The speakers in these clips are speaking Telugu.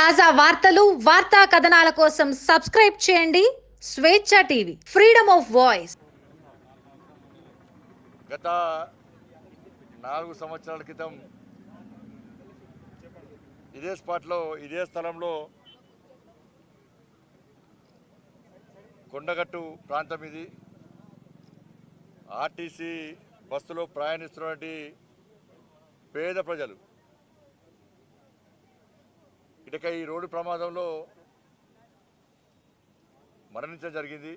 తాజా వార్తలు వార్తా కథనాల కోసం సబ్స్క్రైబ్ చేయండి. స్వేచ్ఛ టీవీ ఫ్రీడమ్ ఆఫ్ వాయిస్. గత నాలుగు సంవత్సరాల క్రితం ఇదే స్పాట్లో ఇదే స్థలంలో కొండగట్టు ప్రాంతం ఇది. ఆర్టీసీ బస్సులో ప్రయాణిస్తున్నటువంటి పేద ప్రజలు ఇటుక ఈ రోడ్డు ప్రమాదంలో మరణించడం జరిగింది.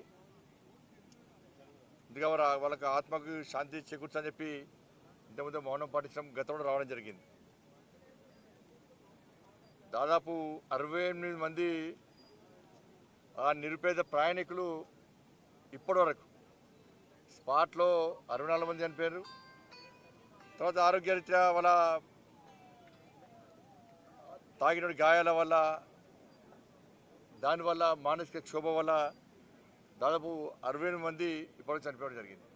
అందుకే వారు వాళ్ళకి ఆత్మకు శాంతి చేకూర్చని చెప్పి ఇంతకుముందు మౌనం పాటించడం గతంలో రావడం జరిగింది. దాదాపు అరవై ఎనిమిది మంది ఆ నిరుపేద ప్రయాణికులు ఇప్పటివరకు స్పాట్లో అరవై నాలుగు మంది చనిపోయారు. తర్వాత ఆరోగ్యరీత్యా వాళ్ళ తాగిన గాయాల వల్ల దానివల్ల మానసిక క్షోభ వల్ల దాదాపు అరవై మంది ఇప్పటికి చనిపోవడం జరిగింది.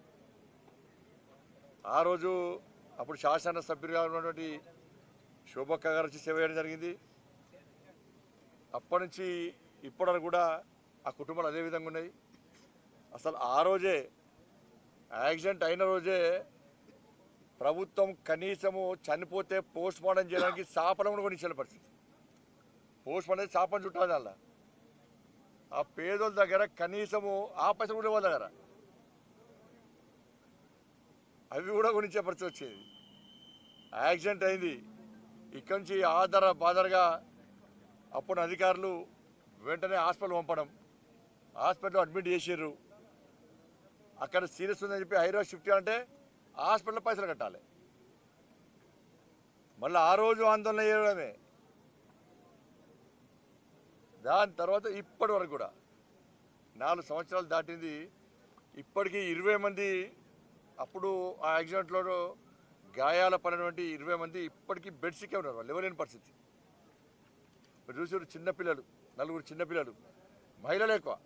ఆ రోజు అప్పుడు శాసన సభ్యులుగా ఉన్నటువంటి శోభక్క గారు వచ్చి సేవ చేయడం జరిగింది. అప్పటి నుంచి ఇప్పటి వరకు కూడా ఆ కుటుంబాలు అదే విధంగా ఉన్నాయి. అసలు ఆ రోజే యాక్సిడెంట్ అయిన రోజే ప్రభుత్వం కనీసము చనిపోతే పోస్ట్ మార్టం చేయడానికి శాపనం కూడా ఇచ్చిన పరిస్థితి. పోస్ట్ మార్టం శాపం చుట్టాలి అలా ఆ పేదోళ్ళ దగ్గర కనీసము ఆ పైసలు కూడా వాళ్ళ దగ్గర. అవి కూడా కొనిచ్చే పరిస్థితి వచ్చేది. యాక్సిడెంట్ అయింది. ఇక్కడి నుంచి ఆధార బాధరగా అప్పుడు అధికారులు వెంటనే హాస్పిటల్ పంపడం హాస్పిటల్లో అడ్మిట్ చేసారు అక్కడ సీరియస్ ఉందని చెప్పి హైదరాబాద్ షిఫ్ట్ చేయాలంటే హాస్పిటల్ పైసలు కట్టాలి. మళ్ళీ ఆ రోజు ఆందోళన చేయడమే. దాని తర్వాత ఇప్పటి వరకు కూడా నాలుగు సంవత్సరాలు దాటింది. ఇప్పటికీ ఇరవై మంది అప్పుడు ఆ యాక్సిడెంట్లో గాయాల పడినటువంటి ఇరవై మంది ఇప్పటికీ బెడ్సికే ఉన్నారు వాళ్ళు. ఎవరైన పరిస్థితి. చూసారు చిన్నపిల్లలు నలుగురు చిన్నపిల్లలు మహిళలు ఎక్కువ.